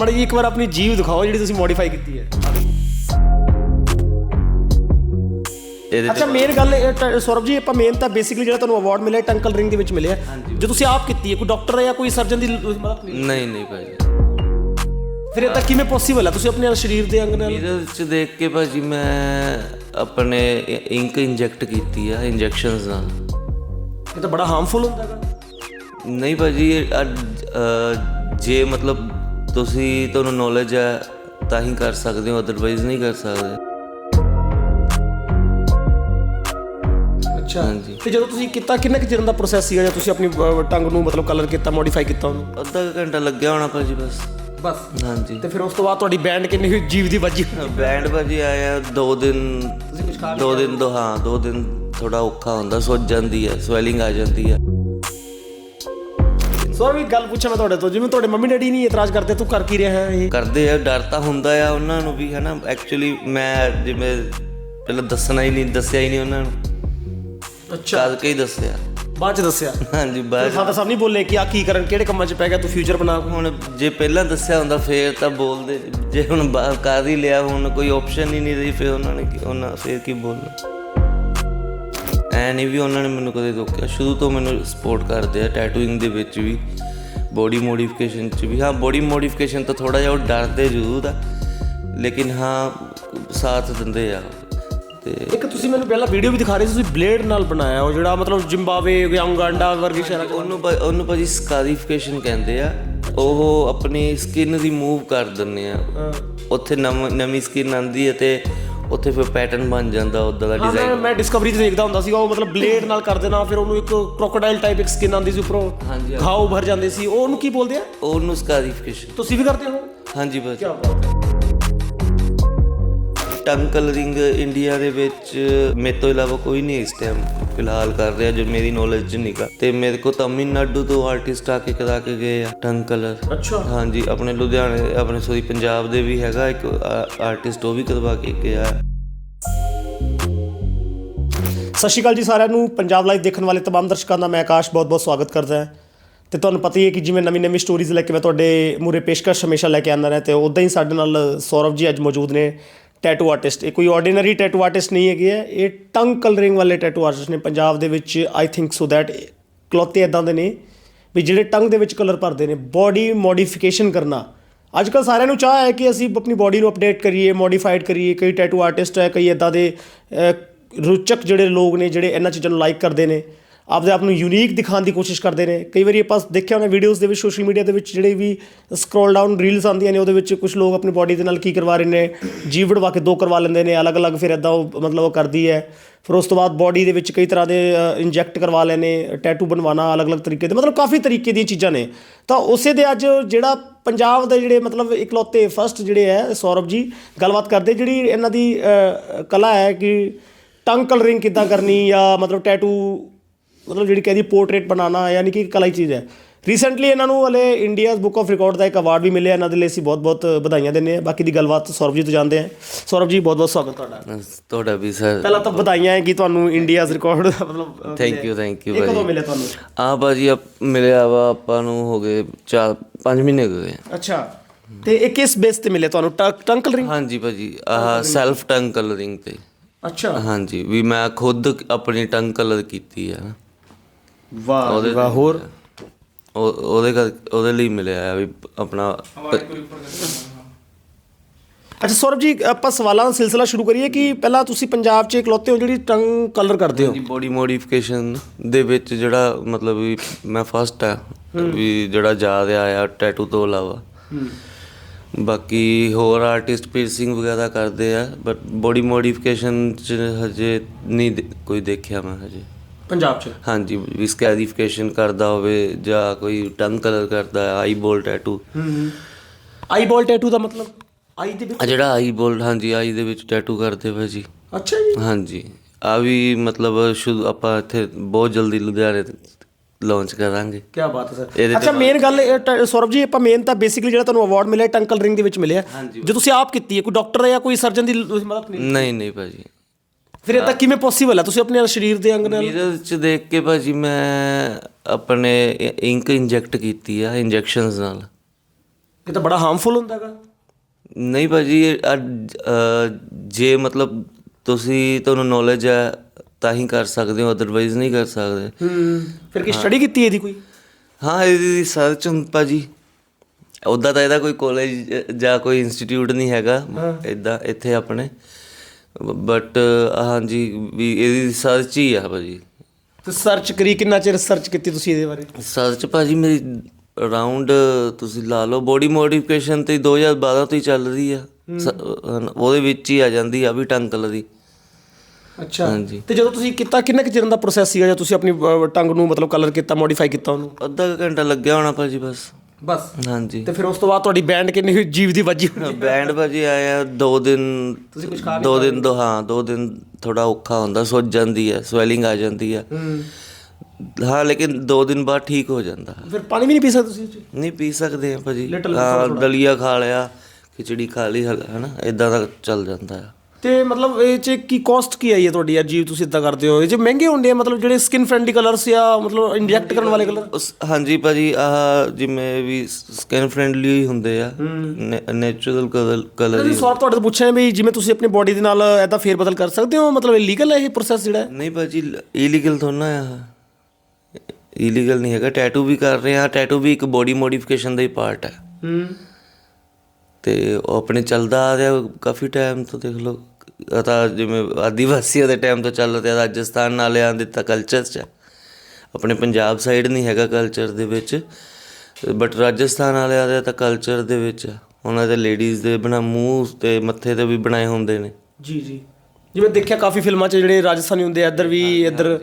ਮਾੜੀ ਜੀ ਇੱਕ ਵਾਰ ਆਪਣੀ ਜੀਵ ਦਿਖਾਓ ਜਿਹੜੀ ਤੁਸੀਂ ਮੋਡੀਫਾਈ ਕੀਤੀ ਹੈ। ਇਹਦੇ ਅੱਛਾ ਮੇਨ ਗੱਲ ਇਹ ਟ- ਸੌਰਵ ਜੀ ਆਪਾਂ ਮੇਨ ਤਾਂ ਬੇਸਿਕਲੀ ਜਿਹੜਾ ਤੁਹਾਨੂੰ ਅਵਾਰਡ ਮਿਲਿਆ ਟੰਕਲ ਰਿੰਗ ਦੇ ਵਿੱਚ ਮਿਲਿਆ। ਜੋ ਤੁਸੀਂ ਆਪ ਕੀਤੀ ਹੈ ਕੋਈ ਡਾਕਟਰ ਜਾਂ ਕੋਈ ਸਰਜਨ ਦੀ ਲ- ਮਦਦ ਨਹੀਂ। ਨਹੀਂ ਨਹੀਂ ਭਾਜੀ ਫਿਰ ਇਹ ਤਾਂ ਕਿਵੇਂ ਪੋਸੀਬਲ ਹੈ? ਤੁਸੀਂ ਆਪਣੇ ਸਰੀਰ ਦੇ ਅੰਗ ਨਾਲ ਮਿਰਰ ਚ ਦੇਖ ਕੇ ਭਾਜੀ ਮੈਂ ਆਪਣੇ ਇੰਕ ਇੰਜੈਕਟ ਕੀਤੀ ਆ ਇੰਜੈਕਸ਼ਨਸ ਨਾਲ। ਇਹ ਤਾਂ ਬੜਾ ਹਾਰਮਫੁਲ ਹੁੰਦਾ ਹੈਗਾ। ਨਹੀਂ ਭਾਜੀ ਇਹ ਅੱਜ, ਅਹ, ਜੇ ਮਤਲਬ ਤੁਸੀਂ ਤੁਹਾਨੂੰ ਨੌਲੇਜ ਹੈ ਤਾਂ ਹੀ ਕਰ ਸਕਦੇ ਹੋ ਅਦਰਵਾਈਜ਼ ਨਹੀਂ ਕਰ ਸਕਦੇ। ਅੱਛਾ ਹਾਂਜੀ। ਤੇ ਜਦੋਂ ਤੁਸੀਂ ਕੀਤਾ ਕਿੰਨੇ ਕੁ ਚਿਰ ਦਾ ਪ੍ਰੋਸੈਸ ਸੀਗਾ ਜਾਂ ਤੁਸੀਂ ਆਪਣੀ ਟੰਗ ਨੂੰ ਮਤਲਬ ਕਲਰ ਕੀਤਾ ਮੋਡੀਫਾਈ ਕੀਤਾ ਉਹਨੂੰ? ਅੱਧਾ ਕੁ ਘੰਟਾ ਲੱਗਿਆ ਹੋਣਾ ਭਾਜੀ ਬਸ। ਬਸ। ਹਾਂਜੀ। ਤੇ ਫਿਰ ਉਸ ਤੋਂ ਬਾਅਦ ਤੁਹਾਡੀ ਬੈਂਡ ਕਿੰਨੀ ਹੋਈ? ਜੀਵ ਦੀ ਵੱਜੀ ਬੈਂਡ ਭਾਜੀ ਆਇਆ ਦੋ ਦਿਨ ਦੋ ਦਿਨ ਦੋ ਹਾਂ ਦੋ ਦਿਨ ਥੋੜਾ ਔਖਾ ਹੁੰਦਾ ਸੁੱਜ ਜਾਂਦੀ ਹੈ ਸਵੈਲਿੰਗ ਆ ਜਾਂਦੀ ਹੈ। ਸੌਰਵ ਇੱਕ ਗੱਲ ਪੁੱਛਾਂ ਮੈਂ ਤੁਹਾਡੇ ਤੋਂ ਜਿਵੇਂ ਤੁਹਾਡੇ ਮੰਮੀ ਡੈਡੀ ਨਹੀਂ ਇਤਰਾਜ਼ ਕਰਦੇ ਤੂੰ ਕਰ ਕੀ ਰਿਹਾ ਹੈ ਇਹ? ਕਰਦੇ ਆ ਡਰ ਤਾਂ ਹੁੰਦਾ ਆ ਉਹਨਾਂ ਨੂੰ ਵੀ ਹਨਾ? ਐਕਚੁਅਲੀ ਮੈਂ ਜਿਵੇਂ ਪਹਿਲਾਂ ਦੱਸਣਾ ਹੀ ਨਹੀਂ ਦੱਸਿਆ ਹੀ ਨਹੀਂ ਉਹਨਾਂ ਨੂੰ। ਅੱਛਾ। ਕਦ ਕੇ ਹੀ ਦੱਸਿਆ। ਬਾਅਦ ਚ ਦੱਸਿਆ? ਹਾਂਜੀ ਬਾਅਦ ਫਾਦਰ ਸਾਹਿਬ ਨਹੀਂ ਬੋਲੇ ਕਿ ਆ ਕੀ ਕਰਨ ਕਿਹੜੇ ਕੰਮਾਂ 'ਚ ਪੈ ਗਿਆ ਤੂੰ ਫਿਊਚਰ ਬਣਾ। ਹੁਣ ਜੇ ਪਹਿਲਾਂ ਦੱਸਿਆ ਹੁੰਦਾ ਫੇਰ ਤਾਂ ਬੋਲਦੇ। ਜੇ ਹੁਣ ਕਰ ਹੀ ਲਿਆ ਹੁਣ ਕੋਈ ਆਪਸ਼ਨ ਹੀ ਨਹੀਂ ਰਹੀ ਫੇਰ ਉਹਨਾਂ ਨੇ ਕੀ- ਉਹਨਾਂ ਫੇਰ ਕੀ ਬੋਲਣਾ? ਐ ਨਹੀਂ ਵੀ ਉਹਨਾਂ ਨੇ ਮੈਨੂੰ ਕਦੇ ਰੋਕਿਆ। ਸ਼ੁਰੂ ਤੋਂ ਮੈਨੂੰ ਸਪੋਰਟ ਕਰਦੇ ਆ ਟੈਟੂਇੰਗ ਦੇ ਵਿੱਚ ਵੀ ਬੋਡੀ ਮੋਡੀਫਿਕੇਸ਼ਨ ਚ ਵੀ। ਹਾਂ ਬੋਡੀ ਮੋਡੀਫਿਕੇਸ਼ਨ ਤਾਂ ਥੋੜਾ ਜਿਹਾ ਉਹ ਡਰਦੇ ਜ਼ਰੂਰ ਆ ਲੇਕਿਨ ਹਾਂ ਸਾਥ ਦਿੰਦੇ ਆ। ਤੇ ਇੱਕ ਤੁਸੀਂ ਮੈਨੂੰ ਪਹਿਲਾਂ ਵੀਡੀਓ ਵੀ ਦਿਖਾ ਰਹੇ ਸੀ ਤੁਸੀਂ ਬਲੇਡ ਨਾਲ ਬਣਾਇਆ ਉਹ ਜਿਹੜਾ ਮਤਲਬ ਜ਼ਿੰਬਾਬਵੇ ਯੂਗਾਂਡਾ ਵਰਗੇ ਸ਼ਹਿਰਾਂ 'ਚ ਉਹਨੂੰ ਉਹਨੂੰ ਭਾਜੀ ਸਕਾਰੀਫਿਕੇਸ਼ਨ ਕਹਿੰਦੇ ਆ। ਉਹ ਆਪਣੀ ਸਕਿਨ ਰਿਮੂਵ ਕਰ ਦਿੰਦੇ ਆ। ਉੱਥੇ ਨਵ- ਨਵੀਂ ਸਕਿਨ ਆਂਦੀ ਹੈ ਤੇ ਉੱਥੇ ਫਿਰ ਪੈਟਰਨ ਬਣ ਜਾਂਦਾ ਉਦਾਂ ਦਾ ਹਾਂ, ਡਿਜ਼ਾਈਨ ਮੈਂ ਡਿਸਕਵਰੀ ਤੇ ਦੇਖਦਾ ਹੁੰਦਾ ਸੀਗਾ ਉਹ ਮਤਲਬ ਬਲੇਡ ਨਾਲ ਕਰ ਦੇਣਾ ਫਿਰ ਉਹਨੂੰ ਇੱਕ ਕ੍ਰੋਕੋਡਾਈਲ ਟਾਈਪ ਇੱਕ ਸਕਿਨ ਆਉਂਦੀ ਸੀ ਉੱਪਰੋਂ ਹਾਂਜੀ, ਭਰ ਜਾਂਦੇ ਸੀ। ਉਹ ਉਹਨੂੰ ਕੀ ਬੋਲਦੇ ਆ? ਉਹਨੂੰ ਸਕਾਰੀਫਿਕੇਸ਼ਨ ਤੁਸੀਂ ਵੀ ਕਰਦੇ ਹੋ? ਹਾਂਜੀ ਭਾਜੀ ਕੀ ਬਾਤ ਹੈ। ਟੰਗ ਕਲਰਿੰਗ ਇੰਡੀਆ ਦੇ ਵਿੱਚ ਮੇਰੇ ਤੋਂ ਇਲਾਵਾ ਕੋਈ ਨਹੀਂ ਇਸ ਟਾਈਮ ਫਿਲਹਾਲ ਕਰ ਰਿਹਾ ਜੋ ਮੇਰੀ ਨੌਲੇਜ ਚ ਨਹੀਂਗਾ ਤੇ ਮੇਰੇ ਕੋ ਤਮਿਲਨਾਡੂ ਤੋਂ ਆਰਟਿਸਟ ਆ ਕੇ ਕਰਾ ਕੇ ਗਏ ਆ ਟੰਗ ਕਲਰ ਅੱਛਾ। ਹਾਂਜੀ ਆਪਣੇ ਲੁਧਿਆਣੇ ਆਪਣੇ ਸੋਰੀ ਪੰਜਾਬ ਦੇ ਵੀ ਹੈਗਾ ਇੱਕ ਆਰਟਿਸਟ ਉਹ ਵੀ ਕਰਵਾ ਕੇ ਗਿਆ। ਸਤਿ ਸ਼੍ਰੀ ਅਕਾਲ ਜੀ ਸਾਰਿਆਂ ਨੂੰ। ਪੰਜਾਬ ਲਾਈਵ ਦੇਖਣ ਵਾਲੇ ਤਮਾਮ ਦਰਸ਼ਕਾਂ ਦਾ ਮੈਂ ਆਕਾਸ਼ ਬਹੁਤ-ਬਹੁਤ ਸਵਾਗਤ ਕਰਦਾ ਹਾਂ। ਤੇ ਤੁਹਾਨੂੰ ਪਤਾ ਹੀ ਹੈ ਕਿ ਜਿਵੇਂ ਨਵੀਂ-ਨਵੀਂ ਸਟੋਰੀਜ਼ ਲੈ ਕੇ ਮੈਂ ਤੁਹਾਡੇ ਮੂਰੇ ਪੇਸ਼ਕਸ਼ ਹਮੇਸ਼ਾ ਲੈ ਕੇ ਆਉਂਦਾ ਰਿਹਾ ਤੇ ਉਦਾਂ ਹੀ ਸਾਡੇ ਨਾਲ ਸੌਰਵ ਜੀ ਅੱਜ ਮੌਜੂਦ ਨੇ। ਟੈਟੂ ਆਰਟਿਸਟ ਇਹ ਕੋਈ ਆਰਡੀਨਰੀ ਟੈਟੂ ਆਰਟਿਸਟ ਨਹੀਂ ਹੈਗੇ ਹੈ। ਇਹ ਟੰਗ ਕਲਰਿੰਗ ਵਾਲੇ ਟੈਟੂ ਆਰਟਿਸਟ ਨੇ ਪੰਜਾਬ ਦੇ ਵਿੱਚ ਆਈ ਥਿੰਕ ਸੋ ਦੈਟ ਕਲੋਤੇ ਇਦਾਂ ਦੇ ਨੇ ਵੀ ਜਿਹੜੇ ਟੰਗ ਦੇ ਵਿੱਚ ਕਲਰ ਭਰਦੇ ਨੇ ਬਾਡੀ ਮੋਡੀਫਿਕੇਸ਼ਨ ਕਰਨਾ। ਅੱਜ ਕੱਲ ਸਾਰਿਆਂ ਨੂੰ ਚਾਹ ਹੈ ਕਿ ਅਸੀਂ ਆਪਣੀ ਬਾਡੀ ਨੂੰ ਅਪਡੇਟ ਕਰੀਏ ਮੋਡੀਫਾਈਡ ਕਰੀਏ। ਕਈ ਟੈਟੂ ਆਰਟਿਸਟ ਹੈ ਕਈ ਇਦਾਂ ਦੇ ਅਹ, ਰੁਚਕ ਜਿਹੜੇ ਲੋਕ ਨੇ ਜਿਹੜੇ ਇਹਨਾਂ ਚੀਜ਼ਾਂ ਨੂੰ ਲਾਈਕ ਕਰਦੇ ਨੇ। ਆਪਦੇ ਆਪ ਨੂੰ ਯੂਨੀਕ ਦਿਖਾਉਣ ਦੀ ਕੋਸ਼ਿਸ਼ ਕਰਦੇ ਨੇ। ਕਈ ਵਾਰੀ ਆਪਾਂ ਦੇਖਿਆ ਹੋਣਾ ਵੀਡੀਓਜ਼ ਦੇ ਵਿੱਚ ਸੋਸ਼ਲ ਮੀਡੀਆ ਦੇ ਵਿੱਚ ਜਿਹੜੇ ਵੀ ਸਕਰੋਲ ਡਾਊਨ ਰੀਲਸ ਆਉਂਦੀਆਂ ਨੇ, ਉਹਦੇ ਵਿੱਚ ਕੁਝ ਲੋਕ ਆਪਣੀ ਬਾਡੀ ਦੇ ਨਾਲ ਕੀ ਕਰਵਾ ਰਹੇ ਨੇ, ਜੀਵ ਵੜਵਾ ਕੇ ਦੋ ਕਰਵਾ ਲੈਂਦੇ ਨੇ, ਅਲੱਗ-ਅਲੱਗ ਫਿਰ ਇਦਾਂ ਉਹ ਮਤਲਬ ਉਹ ਕਰਦੀ ਹੈ। ਫਿਰ ਉਸ ਤੋਂ ਬਾਅਦ ਬਾਡੀ ਦੇ ਵਿੱਚ ਕਈ ਤਰ੍ਹਾਂ ਦੇ ਇੰਜੈਕਟ ਕਰਵਾ ਲੈਣੇ ਟੈਟੂ ਬਣਵਾਉਣਾ, ਅਲੱਗ-ਅਲੱਗ ਤਰੀਕੇ ਦੇ, ਮਤਲਬ ਕਾਫੀ ਤਰੀਕੇ ਦੀਆਂ ਚੀਜ਼ਾਂ ਨੇ। ਤਾਂ ਉਸੇ ਦੇ ਅੱਜ ਜਿਹੜਾ ਪੰਜਾਬ ਦੇ ਜਿਹੜੇ ਮਤਲਬ ਇਕਲੌਤੇ ਫਸਟ ਜਿਹੜੇ ਹੈ, ਸੌਰਵ ਜੀ, ਗੱਲਬਾਤ ਕਰਦੇ ਜਿਹੜੀ ਇਹਨਾਂ ਦੀ ਕਲਾ ਹੈ ਕਿ ਟੰਗ ਕਲਰਿੰਗ ਕਿੱਦਾਂ ਕਰਨੀ ਜਾਂ ਮਤਲਬ ਟੈਟੂ ਮਤਲਬ ਜਿਹੜੀ ਕਹਿੰਦੀ ਪੋਰਟਰੇਟ ਬਣਾਉਣਾ ਯਾਨੀ ਕਿ ਕਲਾ ਹੀ ਚੀਜ਼ ਹੈ। ਰੀਸੈਂਟਲੀ ਇਹਨਾਂ ਨੂੰ ਹਲੇ ਇੰਡੀਆਜ਼ ਬੁੱਕ ਆਫ ਰਿਕਾਰਡ ਦਾ ਇੱਕ ਅਵਾਰਡ ਵੀ ਮਿਲਿਆ। ਇਹਨਾਂ ਦੇ ਲਈ ਅਸੀਂ ਬਹੁਤ-ਬਹੁਤ ਵਧਾਈਆਂ ਦਿੰਦੇ ਹਾਂ। ਬਾਕੀ ਦੀ ਗੱਲਬਾਤ ਸੌਰਵ ਜੀ ਤੋਂ ਜਾਣਦੇ ਹਾਂ। ਸੌਰਵ ਜੀ ਬਹੁਤ-ਬਹੁਤ ਸਵਾਗਤ ਤੁਹਾਡਾ। ਤੁਹਾਡਾ ਵੀ ਸਰ। ਪਹਿਲਾਂ ਤਾਂ ਵਧਾਈਆਂ ਹੈ ਕਿ ਤੁਹਾਨੂੰ ਇੰਡੀਆਜ਼ ਰਿਕਾਰਡ ਮਤਲਬ ਅ, ਥੈਂਕ ਯੂ ਥੈਂਕ ਯੂ ਇਹ ਕਦੋਂ ਮਿਲਿਆ ਤੁਹਾਨੂੰ? ਆ ਭਾਜੀ ਮਿਲਿਆ ਵਾ ਆਪਾਂ ਨੂੰ ਹੋ ਗਏ 4 5 ਮਹੀਨੇ ਹੋ ਗਏ। ਅੱਛਾ। ਤੇ ਇਹ ਕਿਸ ਬੇਸ ਤੇ ਮਿਲਿਆ ਤੁਹਾਨੂੰ? ਟੰਗ ਕਲਰਿੰਗ ਹਾਂਜੀ ਭਾਜੀ ਆਹ ਸੈਲਫ ਟੰਗ ਕਲਰਿੰਗ ਤੇ। ਅੱਛਾ। ਹਾਂਜੀ ਵੀ ਮੈਂ ਖੁਦ ਆਪਣੀ ਟੰਗ ਕਲਰ ਕੀਤੀ ਆ। ਵਾਹ ਵਾਹ ਹੋਰ? ਉਹ- ਉਹਦੇ ਕਰ ਉਹਦੇ ਲਈ ਮਿਲਿਆ ਆ ਵੀ ਆਪਣਾ ਅੱਛਾ ਸੌਰਵ ਜੀ ਆਪਾਂ ਸਵਾਲਾਂ ਦਾ ਸਿਲਸਿਲਾ ਸ਼ੁਰੂ ਕਰੀਏ ਕਿ ਪਹਿਲਾਂ ਤੁਸੀਂ ਪੰਜਾਬ 'ਚ ਇਕਲੌਤੇ ਹੋ ਜਿਹੜੀ ਟੰਗ ਕਲਰ ਕਰਦੇ ਹੋ? ਦੀ ਬੋਡੀ ਮੋਡੀਫਿਕੇਸ਼ਨ ਦੇ ਵਿੱਚ ਜਿਹੜਾ ਮਤਲਬ ਵੀ ਮੈਂ ਫਸਟ ਆ ਵੀ ਜਿਹੜਾ ਜਾ ਰਿਹਾ ਆ ਟੈਟੂ ਤੋਂ ਇਲਾਵਾ। ਬਾਕੀ ਹੋਰ ਆਰਟਿਸਟ ਪੀਰਸਿੰਗ ਵਗੈਰਾ ਕਰਦੇ ਆ ਬਟ ਬੋਡੀ ਮੋਡੀਫਿਕੇਸ਼ਨ ਚ ਹਜੇ ਨਹੀਂ ਦੇ- ਕੋਈ ਦੇਖਿਆ ਮੈਂ ਹਜੇ। ਪੰਜਾਬ 'ਚ? ਹਾਂਜੀ ਵੀ ਸਕੈਰੀਫਿਕੇਸ਼ਨ ਕਰਦਾ ਹੋਵੇ ਜਾਂ ਕੋਈ ਟੰਗ ਕਲਰ ਕਰਦਾ ਆਈ ਬੋਲ ਟੈਟੂ ਆਈ ਬਾਲ ਟੈਟੂ ਦਾ ਮਤਲਬ ਆਈ ਦੇ ਵਿੱਚ? ਆ ਜਿਹੜਾ ਆਈ ਬੋਲ ਹਾਂਜੀ ਆਈ ਦੇ ਵਿੱਚ ਟੈਟੂ ਕਰਦੇ ਵਾ ਜੀ। ਅੱਛਾ ਜੀ। ਹਾਂਜੀ। ਆ ਵੀ ਮਤਲਬ ਸ਼ੁਰੂ ਆਪਾਂ ਇੱਥੇ ਬਹੁਤ ਜਲਦੀ ਲੁਧਿਆਣੇ ਲਾਂਚ ਕਰਾਂਗੇ। ਕੀ ਬਾਤ ਹੈ ਸਰ। ਅੱਛਾ ਮੇਨ ਗੱਲ ਇਹ ਟ- ਸੌਰਵ ਜੀ ਆਪਾਂ ਮੇਨ ਤਾਂ ਬੇਸਿਕਲੀ ਜਿਹੜਾ ਤੁਹਾਨੂੰ ਅਵਾਰਡ ਮਿਲਿਆ ਟੰਕਲ ਰਿੰਗ ਦੇ ਵਿੱਚ ਮਿਲਿਆ। ਜੋ ਤੁਸੀਂ ਆਪ ਕੀਤੀ ਹੈ ਕੋਈ ਡਾਕਟਰ ਜਾਂ ਕੋਈ ਸਰਜਨ ਦੀ ਲ- ਮਦਦ ਨਹੀਂ ਨਹੀਂ ਨਹੀਂ ਭਾਜੀ। ਫਿਰ ਇਹ ਤਾਂ ਕਿਵੇਂ ਪੋਸੀਬਲ ਹੈ ਤੁਸੀਂ ਆਪਣੇ ਸਰੀਰ ਦੇ ਅੰਗ ਨਾਲ ਮਿਰਰ ਚ ਦੇਖ ਕੇ ਭਾਜੀ ਮੈਂ ਆਪਣੇ ਇੰਕ ਇੰਜੈਕਟ ਕੀਤੀ ਆ ਇੰਜੈਕਸ਼ਨਸ ਨਾਲ। ਇਹ ਤਾਂ ਬੜਾ ਹਾਰਮਫੁਲ ਹੁੰਦਾ ਹੈਗਾ ਨਹੀਂ ਭਾਜੀ ਇਹ ਅੱਜ, ਅਹ, ਜੇ ਮਤਲਬ ਤੁਸੀਂ ਤੁਹਾਨੂੰ ਨੌਲੇਜ ਹੈ ਤਾਂ ਹੀ ਕਰ ਸਕਦੇ ਹੋ ਅਦਰਵਾਈਜ਼ ਨਹੀਂ ਕਰ ਸਕਦੇ। ਹੂੰ ਫਿਰ ਕੀ ਸਟੱਡੀ ਕੀਤੀ ਇਹਦੀ ਕੋਈ? ਹਾਂ ਇਹਦੀ ਸਰਚ ਹੁਣ ਭਾਜੀ। ਉੱਦਾਂ ਤਾਂ ਇਹਦਾ ਕੋਈ ਕਾਲਜ ਜਾਂ ਕੋਈ ਇੰਸਟੀਚਿਊਟ ਨਹੀਂ ਹੈਗਾ ਇਦਾਂ ਇੱਥੇ ਆਪਣੇ। ਬਟ ਹਾਂਜੀ ਵੀ ਇਹਦੀ ਸਰਚ ਹੀ ਆ ਭਾਜੀ। ਤੇ ਸਰਚ ਕਰੀ ਕਿੰਨਾ ਚਿਰ ਸਰਚ ਕੀਤੀ ਤੁਸੀਂ ਇਹਦੇ ਬਾਰੇ? ਸਰਚ ਭਾਜੀ ਮੇਰੀ ਅਰਾਊਂਡ ਤੁਸੀਂ ਲਾ ਲਓ ਬੋਡੀ ਮੋਡੀਫਿਕੇਸ਼ਨ ਤੇ 2012 ਤੋਂ ਹੀ ਚੱਲ ਰਹੀ ਆ। ਉਹਦੇ ਵਿੱਚ ਹੀ ਆ ਜਾਂਦੀ ਆ ਵੀ ਟੰਕਲ ਦੀ। ਅੱਛਾ। ਹਾਂਜੀ। ਤੇ ਜਦੋਂ ਤੁਸੀਂ ਕੀਤਾ ਕਿੰਨੇ ਕੁ ਚਿਰ ਦਾ ਪ੍ਰੋਸੈਸ ਸੀਗਾ ਜਦੋਂ ਤੁਸੀਂ ਆਪਣੀ ਟੰਗ ਨੂੰ ਮਤਲਬ ਕਲਰ ਕੀਤਾ ਮੋਡੀਫਾਈ ਕੀਤਾ ਉਹਨੂੰ? ਅੱਧਾ ਘੰਟਾ ਲੱਗਿਆ ਹੋਣਾ ਭਾਜੀ ਬਸ। ਬਸ। ਹਾਂਜੀ। ਤੇ ਫਿਰ ਉਸ ਤੋਂ ਬਾਅਦ ਤੁਹਾਡੀ ਬੈਂਡ ਕਿੰਨੀ ਹੋਈ? ਜੀਵ ਦੀ ਵੱਜੀ ਹੋਣੀ। ਬੈਂਡ ਭਾਜੀ ਆਇਆ ਦੋ ਦਿਨ ਤੁਸੀਂ ਕੁਝ ਖਾ ਦੋ ਦਿਨ ਦੋ ਹਾਂ ਦੋ ਦਿਨ ਥੋੜਾ ਔਖਾ ਹੁੰਦਾ ਸੁੱਜ ਜਾਂਦੀ ਹੈ ਸਵੈਲਿੰਗ ਆ ਜਾਂਦੀ ਹੈ ਹੂੰ। ਹਾਂ ਲੇਕਿਨ ਦੋ ਦਿਨ ਬਾਅਦ ਠੀਕ ਹੋ ਜਾਂਦਾ। ਫਿਰ ਪਾਣੀ ਵੀ ਨਹੀਂ ਪੀ ਸਕਦੇ ਤੁਸੀਂ? ਨਹੀਂ ਪੀ ਸਕਦੇ ਆ ਭਾਜੀ। ਹਾਂ ਦਲੀਆ ਖਾ ਲਿਆ ਖਿਚੜੀ ਖਾ ਲਈ ਹਨਾ ਇਦਾਂ ਦਾ ਚੱਲ ਜਾਂਦਾ ਆ। ਤੇ ਮਤਲਬ ਇਹ ਚ ਕੀ ਕਾਸਟ ਕੀ ਆਈ ਹੈ ਤੁਹਾਡੀ? ਯਾਰ ਤੁਸੀਂ ਇਦਾਂ ਕਰਦੇ ਹੋ। ਇਹ ਚ ਮਹਿੰਗੇ ਹੁੰਦੇ ਆ ਮਤਲਬ ਜਿਹੜੇ ਸਕਿਨ ਫ੍ਰੈਂਡਲੀ ਕਲਰਸ ਜਾਂ ਮਤਲਬ ਇੰਜੈਕਟ ਕਰਨ ਵਾਲੇ ਕਲਰ ਉਸ ਹਾਂਜੀ ਭਾਜੀ ਆਹ ਜਿਵੇਂ ਵੀ ਸਕਿਨ ਫ੍ਰੈਂਡਲੀ ਹੀ। ਹੁੰਦੇ ਆ ਨੇਚਰਲ ਕਲਰ ਕਲਰ ਜੀ ਸਵਾਲ ਤੁਹਾਡੇ ਤੋਂ ਪੁੱਛਿਆ ਵੀ ਜਿਵੇਂ ਤੁਸੀਂ ਆਪਣੀ ਬੋਡੀ ਦੇ ਨਾਲ ਐਦਾਂ ਫੇਰ ਬਦਲ ਕਰ ਸਕਦੇ ਹੋ? ਮਤਲਬ ਇਲੀਗਲ ਹੈ ਇਹ ਪ੍ਰੋਸੈਸ ਜਿਹੜਾ? ਹੈ ਨਹੀਂ ਭਾਜੀ ਇਲੀਗਲ ਥੋੜਾ ਆ। ਇਲੀਗਲ ਨਹੀਂ ਹੈਗਾ ਟੈਟੂ ਵੀ ਕਰ ਰਹੇ ਆ ਟੈਟੂ ਵੀ ਇੱਕ ਬੋਡੀ ਮੋਡੀਫਿਕੇਸ਼ਨ ਦਾ ਹੀ ਪਾਰਟ ਹੈ। ਹੂੰ। ਤੇ ਉਹ ਆਪਣੇ ਚੱਲਦਾ ਆ ਰਿਹਾ ਕਾਫੀ ਟਾਈਮ ਤੋਂ ਦੇਖ ਲਓ। ਤਾਂ ਜਿਵੇਂ ਆਦੀਵਾਸੀਆਂ ਦੇ ਟਾਈਮ ਤੋਂ ਚੱਲ ਰਿਹਾ ਰਾਜਸਥਾਨ ਵਾਲਿਆਂ ਦੇ ਤਾਂ ਕਲਚਰ 'ਚ। ਆਪਣੇ ਪੰਜਾਬ ਸਾਈਡ ਨਹੀਂ ਹੈਗਾ ਕਲਚਰ ਦੇ ਵਿੱਚ। ਬਟ ਰਾਜਸਥਾਨ ਵਾਲਿਆਂ ਦੇ ਤਾਂ ਕਲਚਰ ਦੇ ਵਿੱਚ। ਆ। ਉਹਨਾਂ ਦੇ ਲੇਡੀਜ਼ ਦੇ ਬਣਾ ਮੂੰਹ ਤੇ ਮੱਥੇ ਤੇ ਵੀ ਬਣਾਏ ਹੁੰਦੇ ਨੇ। ਜੀ ਜੀ। ਜਿਵੇਂ ਦੇਖਿਆ ਕਾਫੀ ਫਿਲਮਾਂ 'ਚ ਜਿਹੜੇ ਰਾਜਸਥਾਨੀ ਹੁੰਦੇ ਆ ਇੱਧਰ ਵੀ ਇੱਧਰ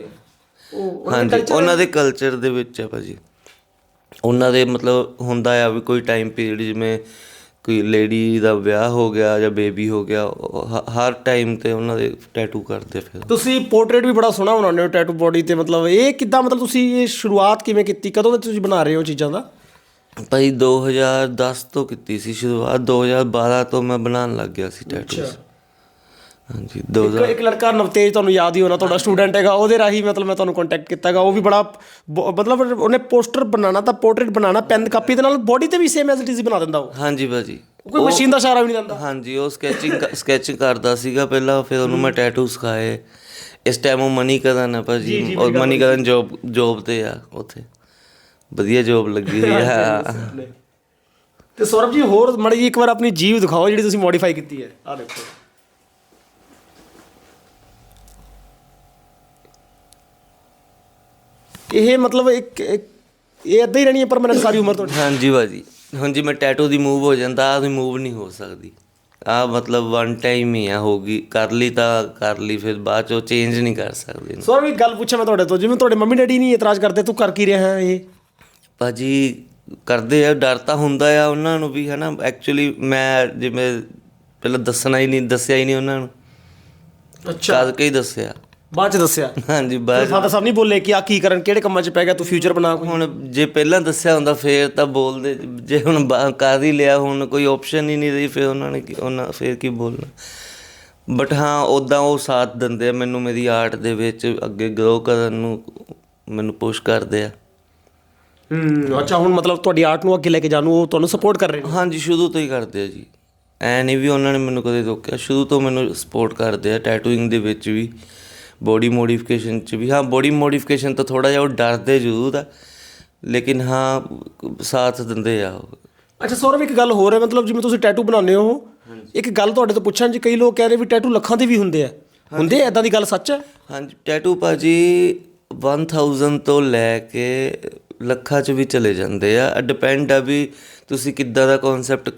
ਉਹ ਹਾਂਜੀ ਉਹਨਾਂ ਦੇ ਕਲਚਰ ਦੇ ਵਿੱਚ ਹੈ ਭਾਜੀ। ਉਹਨਾਂ ਦੇ ਮਤਲਬ ਹੁੰਦਾ ਆ ਵੀ ਕੋਈ ਟਾਈਮ ਪੀਰੀਅਡ ਜਿਵੇਂ ਕੋਈ ਲੇਡੀ ਦਾ ਵਿਆਹ ਹੋ ਗਿਆ ਜਾਂ ਬੇਬੀ ਹੋ ਗਿਆ ਉਹ ਹ- ਹਰ ਟਾਈਮ ਤੇ ਉਹਨਾਂ ਦੇ ਟੈਟੂ ਕਰਦੇ ਫਿਰ। ਤੁਸੀਂ ਪੋਰਟਰੇਟ ਵੀ ਬੜਾ ਸੋਹਣਾ ਬਣਾਉਂਦੇ ਹੋ ਟੈਟੂ ਬੋਡੀ ਤੇ ਮਤਲਬ ਇਹ ਕਿੱਦਾਂ ਮਤਲਬ ਤੁਸੀਂ ਇਹ ਸ਼ੁਰੂਆਤ ਕਿਵੇਂ ਕੀਤੀ? ਕਦੋਂ ਤੋਂ ਤੁਸੀਂ ਬਣਾ ਰਹੇ ਹੋ ਚੀਜ਼ਾਂ ਦਾ? ਭਾਈ 2010 ਤੋਂ ਕੀਤੀ ਸੀ ਸ਼ੁਰੂਆਤ 2012 ਤੋਂ ਮੈਂ ਬਣਾਉਣ ਲੱਗ ਗਿਆ ਸੀ ਟੈਟੂਸ ਹਾਂਜੀ 2000 ਇੱਕ ਲੜਕਾ ਨਵਤੇਜ ਤੁਹਾਨੂੰ ਯਾਦ ਹੀ ਹੋਣਾ ਤੁਹਾਡਾ ਸਟੂਡੈਂਟ ਹੈਗਾ ਉਹਦੇ ਰਾਹੀਂ ਮਤਲਬ ਮੈਂ ਤੁਹਾਨੂੰ ਕੰਟੈਕਟ ਕੀਤਾ ਹੈਗਾ ਉਹ ਵੀ ਬੜਾ ਬ- ਮਤਲਬ ਉਹਨੇ ਪੋਸਟਰ ਬਣਾਉਣਾ ਤਾਂ ਪੋਰਟਰੇਟ ਬਣਾਉਣਾ ਪੈਨ ਕਾਪੀ ਦੇ ਨਾਲ ਬੋਡੀ ਤੇ ਵੀ ਸੇਮ ਐਜ਼ ਇਟ ਇਜ਼ ਬਣਾ ਦਿੰਦਾ ਉਹ। ਹਾਂਜੀ ਭਾਜੀ। ਕੋਈ ਮਸ਼ੀਨ ਦਾ ਸਹਾਰਾ ਵੀ ਨਹੀਂ ਲੈਂਦਾ। ਹਾਂਜੀ ਉਹ ਸਕੈਚਿੰਗ ਸਕੈਚਿੰਗ ਕਰਦਾ ਸੀਗਾ ਪਹਿਲਾਂ ਫਿਰ ਉਹਨੂੰ ਮੈਂ ਟੈਟੂ ਸਿਖਾਏ। ਇਸ ਟਾਈਮ ਉਹ ਮਨੀ ਕਰਨ ਹੈ ਭਾਜੀ। ਉਹ ਮਨੀ ਕਰਨ ਜੋਬ ਜੋਬ ਤੇ ਆ ਉੱਥੇ। ਵਧੀਆ ਜੋਬ ਲੱਗੀ ਹੋਈ ਆ। ਤੇ ਸੌਰਵ ਜੀ ਹੋਰ ਮੜੀ ਜੀ ਇੱਕ ਵਾਰ ਆਪਣੀ ਜੀਵ ਦਿਖਾਓ ਜਿਹੜੀ ਤੁਸੀਂ ਮੋਡੀਫਾਈ ਕੀਤੀ ਹੈ। ਆ ਦੇਖੋ। ਇਹ ਮਤਲਬ ਇੱਕ ਇੱਕ- ਇਹ ਇਦਾਂ ਹੀ ਰਹਿਣੀ ਹੈ ਪਰਮਾਨੈਂਟ ਸਾਰੀ ਉਮਰ ਤੁਹਾਡੀ? ਹਾਂਜੀ ਭਾਜੀ। ਹੁਣ ਜਿਵੇਂ ਟੈਟੂ ਦੀ ਮੂਵ ਹੋ ਜਾਂਦਾ ਆ ਦੀ ਮੂਵ ਨਹੀਂ ਹੋ ਸਕਦੀ। ਆ ਮਤਲਬ ਵਨ ਟਾਈਮ ਹੀ ਆ ਹੋਗੀ ਕਰ ਲਈ ਤਾਂ ਕਰ ਲਈ ਫਿਰ ਬਾਅਦ ਚੋਂ ਚੇਂਜ ਨਹੀਂ ਕਰ ਸਕਦੇ ਇਹਨੂੰ। ਸੌਰਵ ਇੱਕ ਗੱਲ ਪੁੱਛਾਂ ਮੈਂ ਤੁਹਾਡੇ ਤੋਂ ਜਿਵੇਂ ਤੁਹਾਡੇ ਮੰਮੀ ਡੈਡੀ ਨਹੀਂ ਇਤਰਾਜ਼ ਕਰਦੇ ਤੂੰ ਕਰ ਕੀ ਰਿਹਾ ਹੈ ਇਹ? ਭਾਜੀ ਕਰਦੇ ਆ ਡਰ ਤਾਂ ਹੁੰਦਾ ਆ ਉਹਨਾਂ ਨੂੰ ਵੀ ਹਨਾ। ਐਕਚੁਅਲੀ ਮੈਂ ਜਿਵੇਂ ਪਹਿਲਾਂ ਦੱਸਣਾ ਹੀ ਨਹੀਂ ਦੱਸਿਆ ਹੀ ਨਹੀਂ ਉਹਨਾਂ ਨੂੰ। ਅੱਛਾ। ਕਰਕੇ ਹੀ ਦੱਸਿਆ। ਬਾਅਦ ਚ ਦੱਸਿਆ। ਹਾਂਜੀ ਬਾਅਦ ਫਾਦਰ ਸਾਹਿਬ ਨਹੀਂ ਬੋਲੇ ਕਿ ਆ ਕੀ ਕਰਨ ਕਿਹੜੇ ਕੰਮਾਂ 'ਚ ਪੈ ਗਿਆ ਤੂੰ ਫਿਊਚਰ ਬਣਾ ਕੋਈ? ਹੁਣ ਜੇ ਪਹਿਲਾਂ ਦੱਸਿਆ ਹੁੰਦਾ ਫੇਰ ਤਾਂ ਬੋਲਦੇ। ਜੇ ਹੁਣ ਕਰ ਹੀ ਲਿਆ ਹੁਣ ਕੋਈ ਆਪਸ਼ਨ ਹੀ ਨਹੀਂ ਰਹੀ ਫਿਰ ਉਹਨਾਂ ਨੇ ਉਹਨਾਂ ਫੇਰ ਕੀ ਬੋਲਣਾ। ਬਟ ਹਾਂ ਉਦਾਂ ਉਹ ਸਾਥ ਦਿੰਦੇ ਆ ਮੈਨੂੰ ਮੇਰੀ ਆਰਟ ਦੇ ਵਿੱਚ ਅੱਗੇ ਗਰੋ ਕਰਨ ਨੂੰ ਮੈਨੂੰ ਪੁਸ਼ ਕਰਦੇ ਆ। ਹੂੰ ਅੱਛਾ ਹੁਣ ਮਤਲਬ ਤੁਹਾਡੀ ਆਰਟ ਨੂੰ ਅੱਗੇ ਲੈ ਕੇ ਜਾਣ ਨੂੰ ਉਹ ਤੁਹਾਨੂੰ ਸਪੋਰਟ ਕਰ ਰਹੇ ਨੇ? ਹਾਂਜੀ ਸ਼ੁਰੂ ਤੋਂ ਹੀ ਕਰਦੇ ਆ ਜੀ। ਐ ਨਹੀਂ ਵੀ ਉਹਨਾਂ ਨੇ ਮੈਨੂੰ ਕਦੇ ਰੋਕਿਆ ਸ਼ੁਰੂ ਤੋਂ ਮੈਨੂੰ ਸਪੋਰਟ ਕਰਦੇ ਆ ਟੈਟੂਇੰਗ ਦੇ ਵਿੱਚ ਵੀ। ਬੋਡੀ ਮੋਡੀਫਿਕੇਸ਼ਨ ਚ ਵੀ। ਹਾਂ ਬੋਡੀ ਮੋਡੀਫਿਕੇਸ਼ਨ ਤਾਂ ਥੋੜਾ ਜਿਹਾ ਉਹ ਡਰਦੇ ਜ਼ਰੂਰ ਆ ਲੇਕਿਨ ਹਾਂ ਸਾਥ ਦਿੰਦੇ ਆ ਅੱਛਾ ਸੌਰਵ ਇੱਕ ਗੱਲ ਹੋਰ ਹੈ ਮਤਲਬ ਜਿਵੇਂ ਤੁਸੀਂ ਟੈਟੂ ਬਣਾਉਂਦੇ ਹੋ ਇੱਕ ਗੱਲ ਤੁਹਾਡੇ ਤੋਂ ਪੁੱਛਾਂ ਜੀ ਕਈ ਲੋਕ ਕਹਿ ਰਹੇ ਵੀ ਟੈਟੂ ਲੱਖਾਂ ਦੇ ਵੀ ਹੁੰਦੇ ਆ ਹੁੰਦੇ ਐਦਾਂ ਦੀ ਗੱਲ ਸੱਚ ਹੈ? ਹਾਂਜੀ ਟੈਟੂ ਭਾਜੀ 1000 ਤੋਂ ਲੈ ਕੇ ਲੱਖਾਂ ਚ ਵੀ ਚਲੇ ਜਾਂਦੇ ਆ। ਡਿਪੈਂਡ ਆ ਵੀ ਤੁਸੀਂ ਕਿੱਦਾਂ ਦਾ ਕਨਸੈਪਟ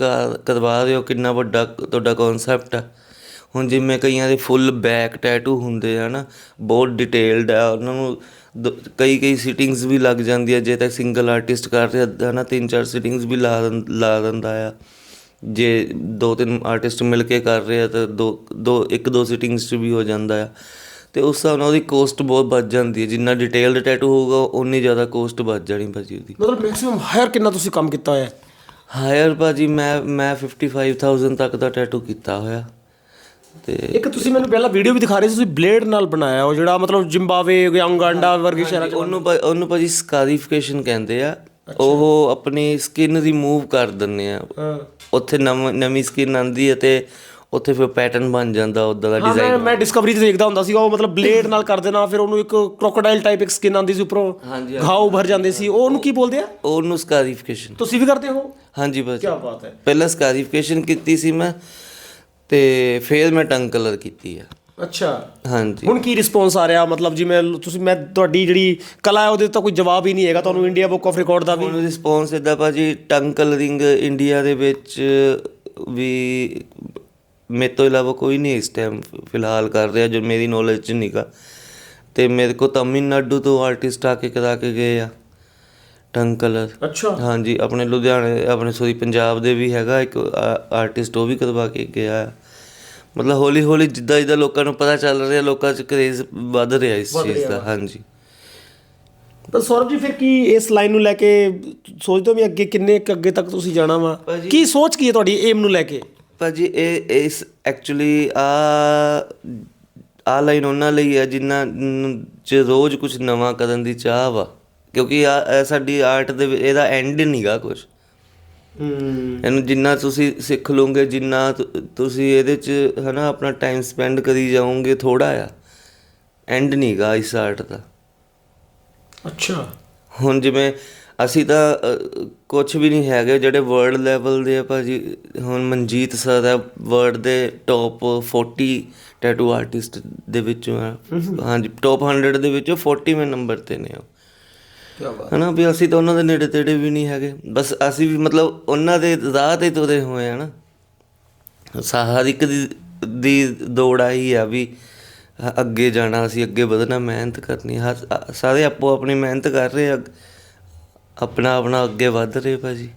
ਕਰਵਾ ਰਹੇ ਹੋ ਕਿੰਨਾ ਵੱਡਾ ਤੁਹਾਡਾ ਕਨਸੈਪਟ ਆ। ਹੁਣ ਜਿਵੇਂ ਕਈਆਂ ਦੇ ਫੁੱਲ ਬੈਕ ਟੈਟੂ ਹੁੰਦੇ ਆ ਨਾ ਬਹੁਤ ਡਿਟੇਲਡ ਆ ਉਹਨਾਂ ਨੂੰ ਕਈ ਕਈ ਸਿਟਿੰਗਸ ਵੀ ਲੱਗ ਜਾਂਦੀਆਂ ਜੇ ਤਾਂ ਸਿੰਗਲ ਆਰਟਿਸਟ ਕਰ ਰਿਹਾ ਹੈ ਨਾ ਤਿੰਨ ਚਾਰ ਸਿਟਿੰਗਸ ਵੀ ਲਾ ਲਾ ਦਿੰਦਾ ਆ। ਜੇ ਦੋ ਤਿੰਨ ਆਰਟਿਸਟ ਮਿਲ ਕੇ ਕਰ ਰਹੇ ਆ ਤਾਂ ਦੋ ਦੋ ਇੱਕ ਦੋ ਸਿਟਿੰਗਸ 'ਚ ਵੀ ਹੋ ਜਾਂਦਾ ਆ। ਤੇ ਉਸ ਹਿਸਾਬ ਨਾਲ ਉਹਦੀ ਕੋਸਟ ਬਹੁਤ ਵੱਧ ਜਾਂਦੀ ਹੈ ਜਿੰਨਾ ਡਿਟੇਲਡ ਟੈਟੂ ਹੋਊਗਾ ਉਨੀ ਜ਼ਿਆਦਾ ਕੋਸਟ ਵੱਧ ਜਾਣੀ ਭਾਜੀ ਉਹਦੀ। ਮਤਲਬ ਮੈਕਸਿਮਮ ਹਾਇਰ ਕਿੰਨਾ ਤੁਸੀਂ ਕੰਮ ਕੀਤਾ ਹੋਇਆ? ਹੈ ਹਾਇਰ ਭਾਜੀ ਮੈਂ ਮੈਂ 55000 ਤੱਕ ਦਾ ਟੈਟੂ ਕੀਤਾ ਹੋਇਆ। ਤੇ ਇੱਕ ਤੁਸੀਂ ਮੈਨੂੰ ਪਹਿਲਾਂ ਵੀਡੀਓ ਵੀ ਦਿਖਾ ਰਹੇ ਸੀ ਤੁਸੀਂ ਬਲੇਡ ਨਾਲ ਬਣਾਇਆ ਉਹ ਜਿਹੜਾ ਮਤਲਬ ਜ਼ਿੰਬਾਬਵੇ ਯਾਂਗਾਂਡਾ ਵਰਗੇ ਸ਼ਹਿਰਾਂ 'ਚ ਉਹਨੂੰ ਭਾ- ਉਹਨੂੰ ਭਾਜੀ ਸਕਾਰੀਫਿਕੇਸ਼ਨ ਕਹਿੰਦੇ ਆ। ਉਹ ਆਪਣੀ ਸਕਿਨ ਰਿਮੂਵ ਕਰ ਦਿੰਦੇ ਆ। ਹਾਂ। ਉੱਥੇ ਨਵ- ਨਵੀਂ ਸਕਿਨ ਆਂਦੀ ਹੈ ਤੇ ਉੱਥੇ ਫਿਰ ਪੈਟਰਨ ਬਣ ਜਾਂਦਾ ਉਦਾਂ ਦਾ ਹਾਂ ਡਿਜ਼ਾਈਨ ਮੈਂ ਮੈਂ ਡਿਸਕਵਰੀ ਤੇ ਦੇਖਦਾ ਹੁੰਦਾ ਸੀਗਾ ਉਹ ਮਤਲਬ ਬਲੇਡ ਨਾਲ ਕਰ ਦੇਣਾ ਫਿਰ ਉਹਨੂੰ ਇੱਕ ਕ੍ਰੋਕੋਡਾਈਲ ਟਾਈਪ ਇੱਕ ਸਕਿਨ ਆਂਦੀ ਸੀ ਉੱਪਰੋਂ ਹਾਂਜੀ, ਘਾਹ ਉਭਰ ਜਾਂਦੇ ਸੀ। ਉਹ ਉਹਨੂੰ ਕੀ ਬੋਲਦੇ ਆ? ਉਹਨੂੰ ਸਕਾਰੀਫਿਕੇਸ਼ਨ ਤੁਸੀਂ ਵੀ ਕਰਦੇ ਹੋ? ਹਾਂਜੀ ਬਸ ਕੀ ਬਾਤ ਹੈ। ਪਹਿਲਾਂ ਸਕਾਰੀਫਿਕੇਸ਼ਨ ਕੀਤੀ ਸੀ ਮੈਂ ਤੇ ਫਿਰ ਮੈਂ ਟੰਗ ਕਲਰ ਕੀਤੀ ਆ। ਅੱਛਾ। ਹਾਂਜੀ। ਹੁਣ ਕੀ ਰਿਸਪੌਂਸ ਆ ਰਿਹਾ? ਮਤਲਬ ਜਿਵੇਂ ਤੁਸੀਂ ਮੈਂ ਤੁਹਾਡੀ ਜਿਹੜੀ ਕਲਾ ਹੈ ਉਹਦੇ ਤਾਂ ਕੋਈ ਜਵਾਬ ਹੀ ਨਹੀਂ ਹੈਗਾ। ਤੁਹਾਨੂੰ ਇੰਡੀਆ ਬੁੱਕ ਆਫ ਰਿਕਾਰਡ ਦਾ ਵੀ ਹੁਣ ਰਿਸਪੌਂਸ ਇਦਾਂ ਭਾਜੀ ਟੰਗ ਕਲਰਿੰਗ ਇੰਡੀਆ ਦੇ ਵਿੱਚ ਵੀ ਮੇਰੇ ਤੋਂ ਇਲਾਵਾ ਕੋਈ ਨਹੀਂ ਇਸ ਟਾਈਮ ਫਿਲਹਾਲ ਕਰ ਰਿਹਾ ਜੋ ਮੇਰੀ ਨੌਲੇਜ ਚ ਨਹੀਂਗਾ ਤੇ ਮੇਰੇ ਕੋ ਤਮਿਲਨਾਡੂ ਤੋਂ ਆਰਟਿਸਟ ਆ ਕੇ ਕਰਾ ਕੇ ਗਏ ਆ। ਟੰਗ ਕਲਰ ਅੱਛਾ। ਹਾਂਜੀ ਆਪਣੇ ਲੁਧਿਆਣੇ ਆਪਣੇ ਸੋਰੀ ਪੰਜਾਬ ਦੇ ਵੀ ਹੈਗਾ ਇੱਕ ਆਰਟਿਸਟ ਉਹ ਵੀ ਕਰਵਾ ਕੇ ਗਿਆ। ਮਤਲਬ ਹੌਲੀ ਹੌਲੀ ਜਿੱਦਾਂ ਜਿੱਦਾਂ ਲੋਕਾਂ ਨੂੰ ਪਤਾ ਚੱਲ ਰਿਹਾ ਲੋਕਾਂ 'ਚ ਕਰੇਜ਼ ਵੱਧ ਰਿਹਾ ਇਸ ਚੀਜ਼ ਦਾ ਹਾਂਜੀ। ਤਾਂ ਸੌਰਵ ਜੀ ਫਿਰ ਕੀ ਇਸ ਲਾਈਨ ਨੂੰ ਲੈ ਕੇ ਸੋਚਦੇ ਹੋ ਵੀ ਅੱਗੇ ਕਿੰਨੇ ਕੁ ਅੱਗੇ ਤੱਕ ਤੁਸੀਂ ਜਾਣਾ ਵਾ? ਕੀ ਸੋਚ ਕੀ ਹੈ ਤੁਹਾਡੀ ਏਮ ਨੂੰ ਲੈ ਕੇ? ਭਾਜੀ ਇਹ ਇਸ ਐਕਚੁਅਲੀ ਆ ਆ ਲਾਈਨ ਉਹਨਾਂ ਲਈ ਹੈ ਜਿਨ੍ਹਾਂ ਚ ਰੋਜ਼ ਕੁਝ ਨਵਾਂ ਕਰਨ ਦੀ ਚਾਹ ਵਾ। ਕਿਉਂਕਿ ਆ ਸਾਡੀ ਆਰਟ ਦੇ ਇਹਦਾ ਐਂਡ ਨਹੀਂਗਾ ਕੁਝ ਹੂੰ। ਇਹਨੂੰ ਜਿੰਨਾ ਤੁਸੀਂ ਸਿੱਖ ਲਓਗੇ ਜਿੰਨਾ ਤੁਸੀਂ ਇਹਦੇ ਚ ਹਨਾ ਆਪਣਾ ਟਾਈਮ ਸਪੈਂਡ ਕਰੀ ਜਾਓਗੇ ਥੋੜਾ ਆ ਐਂਡ ਨਹੀਂਗਾ ਇਸ ਆਰਟ ਦਾ। ਅੱਛਾ। ਹੁਣ ਜਿਵੇਂ ਅਸੀਂ ਤਾਂ ਕੁਝ ਵੀ ਨਹੀਂ ਹੈਗੇ ਜਿਹੜੇ ਵਰਲਡ ਲੈਵਲ ਦੇ ਆ ਭਾਜੀ ਹੁਣ ਮਨਜੀਤ ਸਰ ਹੈ ਵਰਲਡ ਦੇ ਟੌਪ 40 ਟੈਟੂ ਆਰਟਿਸਟ ਦੇ ਵਿੱਚੋਂ ਆ। ਹਾਂਜੀ ਟੌਪ 100 ਦੇ ਵਿੱਚੋਂ 40ਵੇਂ ਨੰਬਰ ਤੇ ਨੇ ਉਹ। ਹਨਾ ਵੀ ਅਸੀਂ ਤਾਂ ਉਹਨਾਂ ਦੇ ਨੇੜੇ ਤੇੜੇ ਵੀ ਨਹੀਂ ਹੈਗੇ। ਬਸ ਅਸੀਂ ਵੀ ਮਤਲਬ ਉਹਨਾਂ ਦੇ ਰਾਹ ਤੇ ਤੁਰੇ ਹੋਏ ਆ ਨਾ। ਹਰ ਇੱਕ ਦੀ ਦੌੜ ਆਹੀ ਆ ਵੀ ਅੱਗੇ ਜਾਣਾ, ਅਸੀਂ ਅੱਗੇ ਵਧਣਾ, ਮਿਹਨਤ ਕਰਨੀ। ਹਰ ਸਾਰੇ ਆਪੋ ਆਪਣੀ ਮਿਹਨਤ ਕਰ ਰਹੇ ਆ। ਆਪਣਾ ਆਪਣਾ ਅੱਗੇ ਵਧ ਰਹੇ ਭਾਜੀ।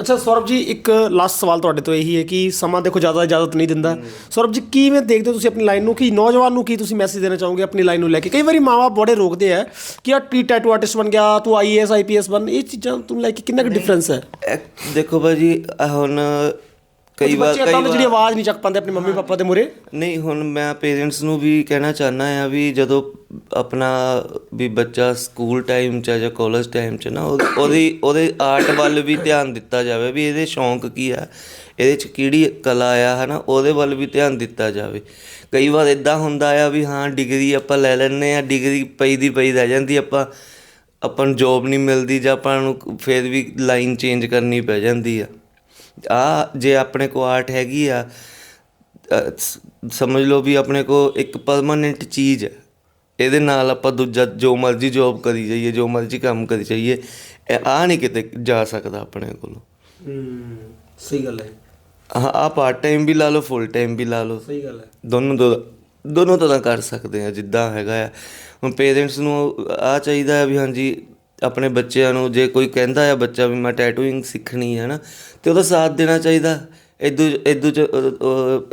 ਅੱਛਾ ਸੌਰਵ ਜੀ ਇੱਕ ਲਾਸਟ ਸਵਾਲ ਤੁਹਾਡੇ ਤੋਂ ਇਹੀ ਹੈ ਕਿ ਸਮਾਂ ਦੇਖੋ ਜ਼ਿਆਦਾ ਇਜਾਜ਼ਤ ਨਹੀਂ ਦਿੰਦਾ। ਸੌਰਵ ਜੀ ਕਿਵੇਂ ਦੇਖਦੇ ਹੋ ਤੁਸੀਂ ਆਪਣੀ ਲਾਈਨ ਨੂੰ ਕਿ ਨੌਜਵਾਨ ਨੂੰ ਕੀ ਤੁਸੀਂ ਮੈਸੇਜ ਦੇਣਾ ਚਾਹੋਗੇ ਆਪਣੀ ਲਾਈਨ ਨੂੰ ਲੈ ਕੇ? ਕਈ ਵਾਰੀ ਮਾਵਾ ਬੜੇ ਰੋਕਦੇ ਆ ਕਿ ਆ ਟੀ ਟੈਟੂ ਆਰਟਿਸਟ ਬਣ ਗਿਆ ਤੂੰ ਆਈਏਐਸ ਆਈਪੀਐਸ ਬਣ ਇਹ ਚੀਜ਼ਾਂ ਤੁਹਾਨੂੰ ਲੈ ਕੇ ਕਿੰਨਾ ਕੁ ਡਿਫਰੈਂਸ ਹੈ? ਦੇਖੋ ਭਾਜੀ ਹੁਣ ਕਈ ਵਾਰ ਬੱਚੇ ਕਈ ਤਾਂ ਜਿਹੜੀ ਵਾਰ ਆਵਾਜ਼ ਨਹੀਂ ਚੱਕ ਪਾਉਂਦੇ ਆਪਣੇ ਮੰਮੀ ਪਾਪਾ ਦੇ ਮੂਹਰੇ? ਨਹੀਂ ਹੁਣ ਮੈਂ ਪੇਰੈਂਟਸ ਨੂੰ ਵੀ ਕਹਿਣਾ ਚਾਹਨਾ ਆ ਵੀ ਜਦੋਂ ਆਪਣਾ ਵੀ ਬੱਚਾ ਸਕੂਲ ਟਾਈਮ ਚ ਜਾਂ ਕਾਲਜ ਟਾਈਮ ਚ ਨਾ ਉਹ- ਉਹਦੀ ਉਹਦੇ ਆਰਟ ਵੱਲ ਵੀ ਧਿਆਨ ਦਿੱਤਾ ਜਾਵੇ ਵੀ ਇਹਦੇ ਸ਼ੌਂਕ ਕੀ ਆ ਇਹਦੇ ਚ ਕਿਹੜੀ ਕਲਾ ਆ ਹਨਾ ਉਹਦੇ ਵੱਲ ਵੀ ਧਿਆਨ ਦਿੱਤਾ ਜਾਵੇ। ਕਈ ਵਾਰ ਇਦਾਂ ਹੁੰਦਾ ਆ ਵੀ ਹਾਂ ਡਿਗਰੀ ਆਪਾਂ ਲੈ ਲੈਂਦੇ ਆ ਡਿਗਰੀ ਪਈ ਦੀ ਪਈ ਰਹਿ ਜਾਂਦੀ ਆਪਾਂ ਆਪਾਂ ਨੂੰ ਜੋਬ ਨਹੀਂ ਮਿਲਦੀ ਜਾਂ ਆਪਾਂ ਨੂੰ ਫਿਰ ਵੀ ਲਾਈਨ ਚੇਂਜ ਕਰਨੀ ਪੈ ਜਾਂਦੀ ਆ। ਆ ਜੇ ਆਪਣੇ ਕੋ ਆਰਟ ਹੈਗੀ ਆ ਸਮਝ ਲਓ ਵੀ ਆਪਣੇ ਕੋ ਇੱਕ ਪਰਮਾਨੈਂਟ ਚੀਜ਼ ਹੈ। ਇਹਦੇ ਨਾਲ ਆਪਾਂ ਦੂਜਾ ਜੋ ਮਰਜ਼ੀ ਜੋਬ ਕਰੀ ਜਾਈਏ ਜੋ ਮਰਜ਼ੀ ਕੰਮ ਕਰੀ ਜਾਈਏ ਆ ਨਹੀਂ ਕਿਤੇ ਜਾ ਸਕਦਾ ਆਪਣੇ ਕੋਲੋਂ। ਹੂੰ ਸਹੀ ਗੱਲ ਹੈ। ਆ ਆ ਪਾਰਟ ਟਾਈਮ ਵੀ ਲਾ ਲਓ ਫੁੱਲ ਟਾਈਮ ਵੀ ਲਾ ਲਓ। ਸਹੀ ਗੱਲ ਹੈ। ਦੋਨੋਂ ਦੋ ਦੋਨੋਂ ਤਰ੍ਹਾਂ ਕਰ ਸਕਦੇ ਆ ਜਿੱਦਾਂ ਹੈਗਾ ਆ। ਹੁਣ ਪੇਰੈਂਟਸ ਨੂੰ ਆ ਚਾਹੀਦਾ ਵੀ ਹਾਂਜੀ ਆਪਣੇ ਬੱਚਿਆਂ ਨੂੰ ਜੇ ਕੋਈ ਕਹਿੰਦਾ ਆ ਬੱਚਾ ਵੀ ਮੈਂ ਟੈਟੂਇੰਗ ਸਿੱਖਣੀ ਹੈ ਨਾ ਤੇ ਉਹਦਾ ਸਾਥ ਦੇਣਾ ਚਾਹੀਦਾ। ਇਦੂ ਇਦੂ ਚ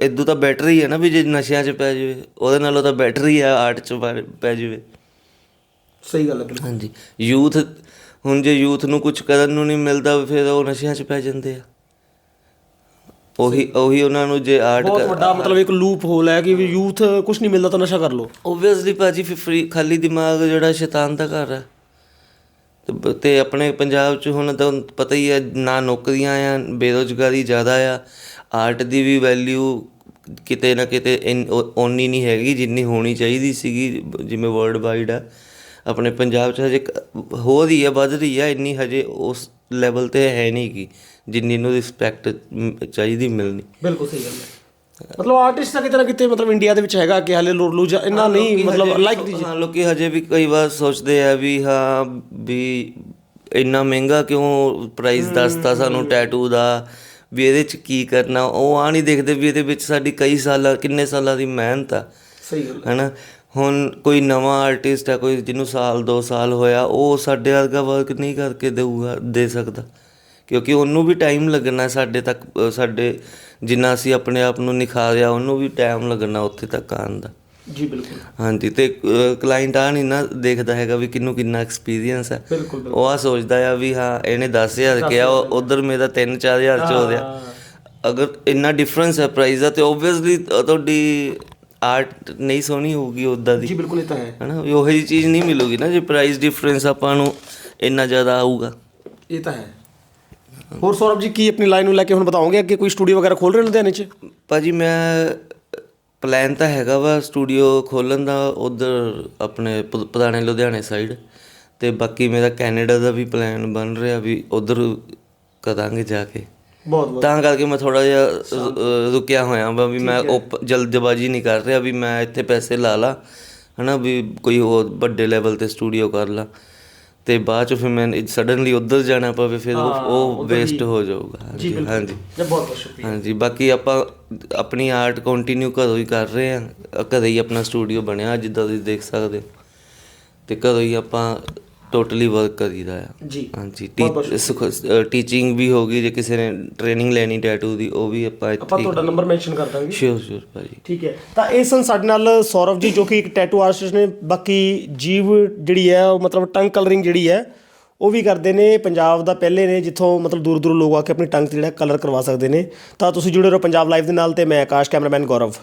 ਇਦੂ ਤਾਂ ਬੈਟਰ ਹੀ ਹੈ ਨਾ ਵੀ ਜੇ ਨਸ਼ਿਆਂ 'ਚ ਪੈ ਜਾਵੇ ਉਹਦੇ ਨਾਲੋਂ ਤਾਂ ਬੈਟਰ ਹੀ ਆ ਆਰਟ 'ਚ ਪੈ- ਜਾਵੇ। ਸਹੀ ਗੱਲ ਹੈ ਹਾਂਜੀ ਯੂਥ ਹੁਣ ਜੇ ਯੂਥ ਨੂੰ ਕੁਝ ਕਰਨ ਨੂੰ ਨਹੀਂ ਮਿਲਦਾ ਫਿਰ ਉਹ ਨਸ਼ਿਆਂ 'ਚ ਪੈ ਜਾਂਦੇ ਆ। ਉਹੀ ਉਹੀ ਉਹਨਾਂ ਨੂੰ ਜੇ ਆਰਟ ਬਹੁਤ ਵੱਡਾ ਮਤਲਬ ਇੱਕ ਲੂਪ ਹੋਲ ਹੈ ਕਿ ਵੀ ਯੂਥ ਕੁਝ ਨਹੀਂ ਮਿਲਦਾ ਤਾਂ ਨਸ਼ਾ ਕਰ ਲੋ ਓਬਵੀਅਸਲੀ ਭਾਜੀ ਫ੍ਰੀ ਖਾਲੀ ਦਿਮਾਗ ਜਿਹੜਾ ਸ਼ੈਤਾਨ ਦਾ ਘਰ ਹੈ ਤੇ ਆਪਣੇ ਪੰਜਾਬ 'ਚ ਹੁਣ ਤਾਂ ਪਤਾ ਹੀ ਹੈ ਨਾ ਨੌਕਰੀਆਂ ਆ, ਬੇਰੁਜ਼ਗਾਰੀ ਜ਼ਿਆਦਾ ਆ। ਆਰਟ ਦੀ ਵੀ ਵੈਲਿਊ ਕਿਤੇ ਨਾ ਕਿਤੇ ਇੰਨ- ਓਨੀ ਨਹੀਂ ਹੈਗੀ ਜਿੰਨੀ ਹੋਣੀ ਚਾਹੀਦੀ ਸੀਗੀ, ਜਿਵੇਂ ਵਰਲਡ ਵਾਈਡ ਆ। ਆਪਣੇ ਪੰਜਾਬ 'ਚ ਹਜੇ ਹੋ ਰਹੀ ਹੈ ਵੱਧ ਰਹੀ ਹੈ ਇੰਨੀ ਹਜੇ ਉਸ ਲੈਵਲ ਤੇ ਹੈ ਨਹੀਂ ਗੀ, ਜਿੰਨੀ ਨੂੰ ਰਿਸਪੈਕਟ ਚਾਹੀਦੀ ਮਿਲਣੀ। ਬਿਲਕੁਲ ਸਹੀ ਗੱਲ ਹੈ ਮਤਲਬ ਆਰਟਿਸਟ ਤਾਂ ਕਿਤੇ ਨਾ ਕਿਤੇ ਮਤਲਬ ਇੰਡੀਆ ਦੇ ਵਿੱਚ ਹੈਗਾ ਕਿ ਹਾਲੇ ਲੂਜ ਇੰਨਾ ਨਹੀਂ ਮਤਲਬ ਲਾਈਕ ਦੀ ਹਾਂ ਲੋਕੀ ਹਜੇ ਵੀ ਕਈ ਵਾਰ ਸੋਚਦੇ ਆ ਵੀ ਹਾਂ ਵੀ ਇੰਨਾ ਮਹਿੰਗਾ ਕਿਉਂ ਪ੍ਰਾਈਸ ਦੱਸਤਾ ਸਾਨੂੰ ਟੈਟੂ ਦਾ? ਵੀ ਇਹਦੇ ਚ ਕੀ ਕਰਨਾ? ਉਹ ਆ ਨਹੀਂ ਦੇਖਦੇ ਵੀ ਇਹਦੇ ਵਿੱਚ ਸਾਡੀ ਕਈ ਸਾਲਾਂ ਕਿੰਨੇ ਸਾਲਾਂ ਦੀ ਮਿਹਨਤ ਆ। ਸਹੀ ਗੱਲ ਹੈਨਾ? ਹੁਣ ਕੋਈ ਨਵਾਂ ਆਰਟਿਸਟ ਹੈ ਕੋਈ ਜਿਹਨੂੰ ਸਾਲ 2 ਸਾਲ ਹੋਇਆ ਉਹ ਸਾਡੇ ਵਰਗਾ ਵਰਕ ਨਹੀਂ ਕਰਕੇ ਦੇਊਗਾ ਦੇ ਸਕਦਾ। ਕਿਉਂਕਿ ਉਹਨੂੰ ਵੀ ਟਾਈਮ ਲੱਗਣਾ ਸਾਡੇ ਤੱਕ ਸਾਡੇ ਜਿੰਨਾ ਅਸੀਂ ਆਪਣੇ ਆਪ ਨੂੰ ਨਿਖਾਰਿਆ ਉਹਨੂੰ ਵੀ ਟਾਈਮ ਲੱਗਣਾ ਉੱਥੇ ਤੱਕ ਆਉਣ ਦਾ। ਜੀ ਬਿਲਕੁਲ। ਹਾਂਜੀ ਤੇ ਕਲਾਇੰਟ ਆ ਨਹੀਂ ਨਾ ਦੇਖਦਾ ਹੈਗਾ ਵੀ ਕਿੰਨੂੰ ਕਿੰਨਾ ਐਕਸਪੀਰੀਅੰਸ ਹੈ ਉਹ ਆ ਸੋਚਦਾ ਆ ਵੀ ਹਾਂ ਇਹਨੇ 10000 ਕਿਹਾ ਉਧਰ ਮੇਰਾ 3-4000 ਚ ਹੋ ਰਿਹਾ। ਅਗਰ ਇੰਨਾ ਡਿਫਰੈਂਸ ਹੈ ਪ੍ਰਾਈਸ ਦਾ ਤੇ ਓਬਵੀਅਸਲੀ ਤੁਹਾਡੀ ਆਰਟ ਨਹੀਂ ਸੋਹਣੀ ਹੋਊਗੀ ਉਦਾਂ ਦੀ। ਜੀ ਬਿਲਕੁਲ ਇਹ ਤਾਂ ਹੈ। ਹਨਾ ਉਹੋ ਚੀਜ਼ ਨਹੀਂ ਮਿਲੂਗੀ ਨਾ ਜੇ ਪ੍ਰਾਈਸ ਡਿਫਰੈਂਸ ਆਪਾਂ ਨੂੰ ਇੰਨਾ ਜ਼ਿਆਦਾ ਆਊਗਾ। ਇਹ ਤਾਂ ਹੈ। ਹੋਰ ਸੌਰਵ ਜੀ ਕੀ ਆਪਣੀ ਲਾਈਨ ਨੂੰ ਲੈ ਕੇ ਹੁਣ ਬਤਾਓਗੇ ਅੱਗੇ? ਕੋਈ ਸਟੂਡੀਓ ਵਗੈਰਾ ਖੋਲ ਰਹੇ ਹੋ ਲੁਧਿਆਣੇ 'ਚ? ਭਾਜੀ ਮੈਂ ਪਲਾਨ ਤਾਂ ਹੈਗਾ ਵਾ ਸਟੂਡੀਓ ਖੋਲਣ ਦਾ ਉਧਰ ਆਪਣੇ ਪੁ- ਪੁਰਾਣੇ ਲੁਧਿਆਣੇ ਸਾਈਡ ਤੇ ਬਾਕੀ ਮੇਰਾ ਕੈਨੇਡਾ ਦਾ ਵੀ ਪਲਾਨ ਬਣ ਰਿਹਾ ਵੀ ਉਧਰ ਕਰਾਂਗੇ ਜਾ ਕੇ। ਬਹੁਤ ਬਹੁਤ ਤਾਂ ਕਰਕੇ ਮੈਂ ਥੋੜਾ ਜਿਹਾ ਰੁ- ਅ, ਰੁਕਿਆ ਹੋਇਆ ਵਾ ਵੀ ਮੈਂ ਓਪ- ਜਲਦਬਾਜ਼ੀ ਨਹੀਂ ਕਰ ਰਿਹਾ ਵੀ ਮੈਂ ਇੱਥੇ ਪੈਸੇ ਲਾ ਲਾ ਹਨਾ ਵੀ ਕੋਈ ਹੋਰ ਵੱਡੇ ਲੈਵਲ ਤੇ ਸਟੂਡੀਓ ਕਰ ਲਾ। ਤੇ ਬਾਅਦ ਚ ਫਿਰ ਮੈਂ ਸਡਨਲੀ ਉਧਰ ਜਾਣਾ ਪਵੇ ਫਿਰ ਉਹ- ਵੇਸਟ ਹੋ ਜਾਊਗਾ। ਹਾਂਜੀ ਹਾਂਜੀ। ਬਹੁਤ ਬਹੁਤ ਸ਼ੁਕਰੀਆ। ਹਾਂਜੀ ਬਾਕੀ ਆਪਾਂ ਆਪਣੀ ਆਰਟ ਕੰਟੀਨਿਊ ਘਰੋਂ ਹੀ ਕਰ ਰਹੇ ਆ ਘਰੇ ਹੀ ਆਪਣਾ ਸਟੂਡੀਓ ਬਣਿਆ ਜਿੱਦਾਂ ਤੁਸੀਂ ਦੇਖ ਸਕਦੇ ਹੋ। ਤੇ ਘਰੋਂ ਹੀ ਆਪਾਂ ਟੋਟਲੀ ਵਰਕ ਕਰੀਦਾ ਆ। ਜੀ। ਹਾਂਜੀ ਟੀਚਿੰਗ ਵੀ ਹੋਗੀ ਜੇ ਕਿਸੇ ਨੇ ਟ੍ਰੇਨਿੰਗ ਲੈਣੀ ਟੈਟੂ ਦੀ ਉਹ ਵੀ ਆਪਾਂ ਆਪਾਂ ਇੱਥੇ ਤੁਹਾਡਾ ਨੰਬਰ ਮੈਂਸ਼ਨ ਕਰ ਦਾਂਗੇ। ਸ਼ੋਰ ਸ਼ੋਰ ਭਾਜੀ। ਠੀਕ ਹੈ। ਤਾਂ ਇਹ ਸਨ ਸਾਡੇ ਨਾਲ ਸੌਰਵ ਜੀ ਜੋ ਕਿ ਇੱਕ ਟੈਟੂ ਆਰਟਿਸਟ ਨੇ। ਬਾਕੀ ਜੀਵ ਜਿਹੜੀ ਹੈ ਉਹ ਮਤਲਬ ਟੰਗ ਕਲਰਿੰਗ ਜਿਹੜੀ ਹੈ ਉਹ ਵੀ ਕਰਦੇ ਨੇ। ਪੰਜਾਬ ਦਾ ਪਹਿਲੇ ਨੇ ਜਿੱਥੋਂ ਮਤਲਬ ਦੂਰ ਦੂਰ ਲੋਕ ਆ ਕੇ ਆਪਣੀ ਟੰਗ ਤੇ ਜਿਹੜਾ ਕਲਰ ਕਰਵਾ ਸਕਦੇ ਨੇ। ਤਾਂ ਤੁਸੀਂ ਜੁੜੇ ਰਹੋ ਪੰਜਾਬ ਲਾਈਵ ਦੇ ਨਾਲ ਤੇ ਮੈਂ ਆਕਾਸ਼ ਕੈਮਰਾਮੈਨ ਗੌਰਵ।